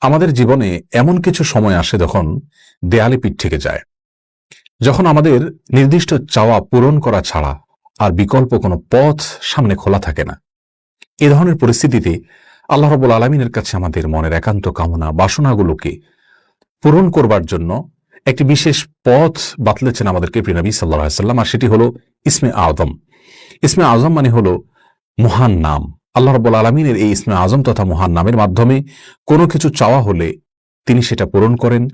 আমাদের জীবনে এমন কিছু সময় আসে যখন দেয়ালে পিঠ থেকে যায়। যখন আমাদের নির্দিষ্ট চাওয়া পূরণ করা ছাড়া আর বিকল্প কোনো পথ সামনে খোলা থাকে না। এ ধরনের পরিস্থিতিতে আল্লাহ রবুল আলমিনের কাছে আমাদের মনের একান্ত কামনা, বাসনাগুলোকে পূরণ করবার জন্য একটি বিশেষ পথ বাতলেছেন আমাদেরকে প্রিনবী সাল্লাহ সাল্লাম আর সেটি হলো ইসমে আজম। ইসমে আজম মানে হলো মহান নাম। আল্লাহ রব্বুল আলমিনের এই ইসমে আজম তথা মহান নামের মাধ্যমে কোনো কিছু চাওয়া হলে তিনি সেটা পূরণ করেন।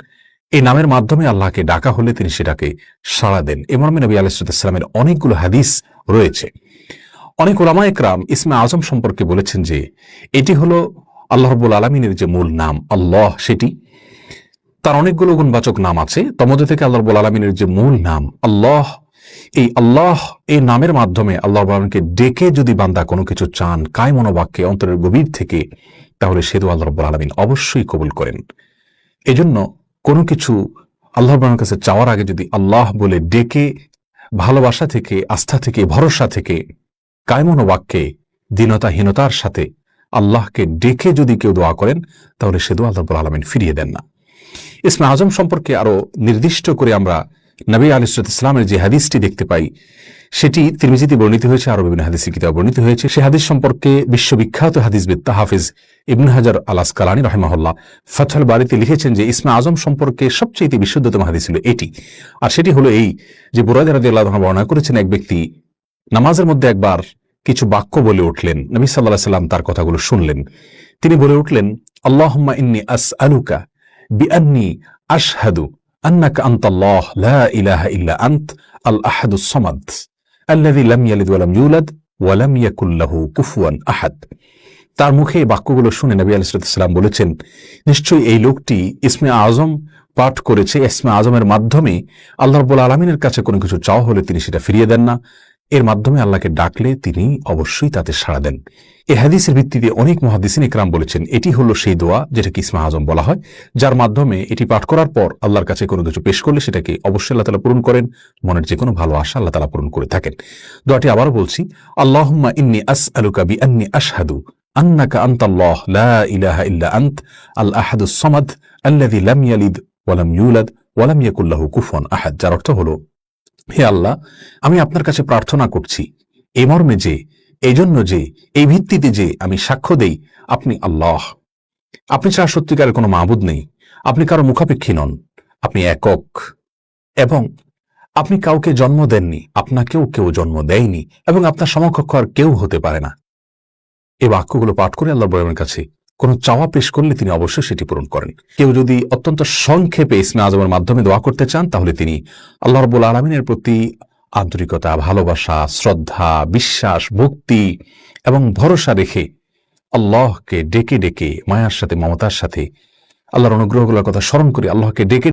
এই নামের মাধ্যমে আল্লাহকে ডাকা হলে তিনি সেটাকে সাড়া দেন। এ মর্মে নবী আলাইসালামের অনেকগুলো হাদিস রয়েছে। অনেক ওলামা একরাম ইসমে আজম সম্পর্কে বলেছেন যে, এটি হলো আল্লাহ রব্বুল আলমিনের যে মূল নাম, আল্লাহ সেটি। তার অনেকগুলো গুণবাচক নাম আছে। তমধ্যে থেকে আল্লাহ রব্বুল আলমিনের যে মূল নাম, আল্লাহ এই আল্লাহ এই নামের মাধ্যমে আল্লাহ আলমকে ডেকে যদি বান্দা কোনো কিছু চান কায় মনোবাক্যে অন্তরের গভীর থেকে, তাহলে সেদু আল্লাহ রব্বুল আলমিন অবশ্যই কবুল করেন। এজন্য কোনো কিছু আল্লাহ রব্বুল কাছে চাওয়ার আগে যদি আল্লাহ বলে ডেকে, ভালোবাসা থেকে, আস্থা থেকে, ভরসা থেকে কায় মনোবাক্যে দীনতাহীনতার সাথে আল্লাহকে ডেকে যদি কেউ দোয়া করেন, তাহলে সে দোয়া আল্লাহ রব্বুল আলমিন ফিরিয়ে দেন না। ইসমা আজম সম্পর্কে আরও নির্দিষ্ট করে আমরা নবী আলিসরত ইসলামের যে হাদিসটি দেখতে পাই, সেটি তিরমিজিতে বর্ণিত হয়েছে আরও বিভিন্ন হাদিসের কিতাব বর্ণিত হয়েছে। সে হাদিস সম্পর্কে বিশ্ববিখ্যাত হাদিসবিদ তাহাফিজ ইবন হাজার আলাস কালানি রহমাহুল্লাহ ফথল বাড়িতে লিখেছেন যে, ইসমা আজম সম্পর্কে সবচেয়ে বিশুদ্ধতম হাদিস ছিল এটি। আর সেটি হলো এই যে বুরাদ রাদি আল্লাহ বর্ণনা করেছেন, এক ব্যক্তি নামাজের মধ্যে একবার কিছু বাক্য বলে উঠলেন, নবী সাল্লাহ সাল্লাম তার কথাগুলো শুনলেন। তিনি বলে উঠলেন, আল্লাহম্মা ইন্নি আস আলুকা বিআন্নি আশহাদু। أنك أنت الله لا إله إلا أنت الأحد الصمد الذي لم يلد ولم يولد ولم يكن له كفوا أحد তার মুখে এই বাক্যগুলো শুনে নবী আলাইসালাম বলেছেন নিশ্চয়ই এই লোকটি ইসমে আজম পাঠ করেছে ইসমে আজমের মাধ্যমে আল্লাহ রব্বুল আলমিনের কাছে কোনো কিছু চাওয়া হলে তিনি সেটা ফিরিয়ে দেন না এর মাধ্যমে আল্লাহকে ডাকলে তিনি অবশ্যই তাতে সাড়া দেন। এ হাদিসের ভিত্তিতে অনেক মহাদিসিন ইকরাম বলেছেন, এটি হলো সেই দোয়া যেটাকে ইসমা আজম বলা হয়, যার মাধ্যমে এটি পাঠ করার পর আল্লাহর কাছে কোনো কিছু পেশ করলে সেটাকে অবশ্যই আল্লাহ তালা পূরণ করেন, মনের যে কোনো ভালো আশা আল্লাহ তালা পূরণ করে থাকেন। দোয়াটি আবার বলছি, আল্লাহম্মা ইন্নি আস আলুকা বি আন্নি আশহাদু, আন্নাকা আন্তাল্লাহ, লা ইলাহা ইল্লা আন্ত, আল আহাদুস সামাদ, আল্লাযী লাম ইয়ালিদ ওয়া লাম ইউলাদ ওয়া লাম ইয়াকুল কুফুয়ান আহাদ, যার অর্থ হলো হে আল্লাহ, আমি আপনার কাছে প্রার্থনা করছি এ মর্মে যে, এই জন্য যে, এই ভিত্তিতে যে আমি সাক্ষ্য দেই, আপনি আল্লাহ। আপনি ছাড়া সত্যিকারের কোনো মাহবুদ নেই, আপনি কারও মুখাপেক্ষী নন, আপনি একক। এবং আপনি কাউকে জন্ম দেননি, আপনাকেও কেউ জন্ম দেয়নি, এবং আপনার সমকক্ষ আর কেউ হতে পারে না। এই বাক্যগুলো পাঠ করে আল্লাহ বলের কাছে কোনো চাওয়া পেশ করলে তিনি অবশ্যই সেটি পূরণ করেন। কেউ যদি অত্যন্ত সংক্ষেপে ইসমে আজমের মাধ্যমে দোয়া করতে চান, তাহলে তিনি আল্লাহ রবুল আলমিনের প্রতি আন্তরিকতা, ভালোবাসা, শ্রদ্ধা, বিশ্বাস, ভক্তি এবং ভরসা রেখে আল্লাহকে ডেকে ডেকে মায়ার সাথে, মমতার সাথে আল্লাহর অনুগ্রহগুলোর কথা স্মরণ করে আল্লাহকে ডেকে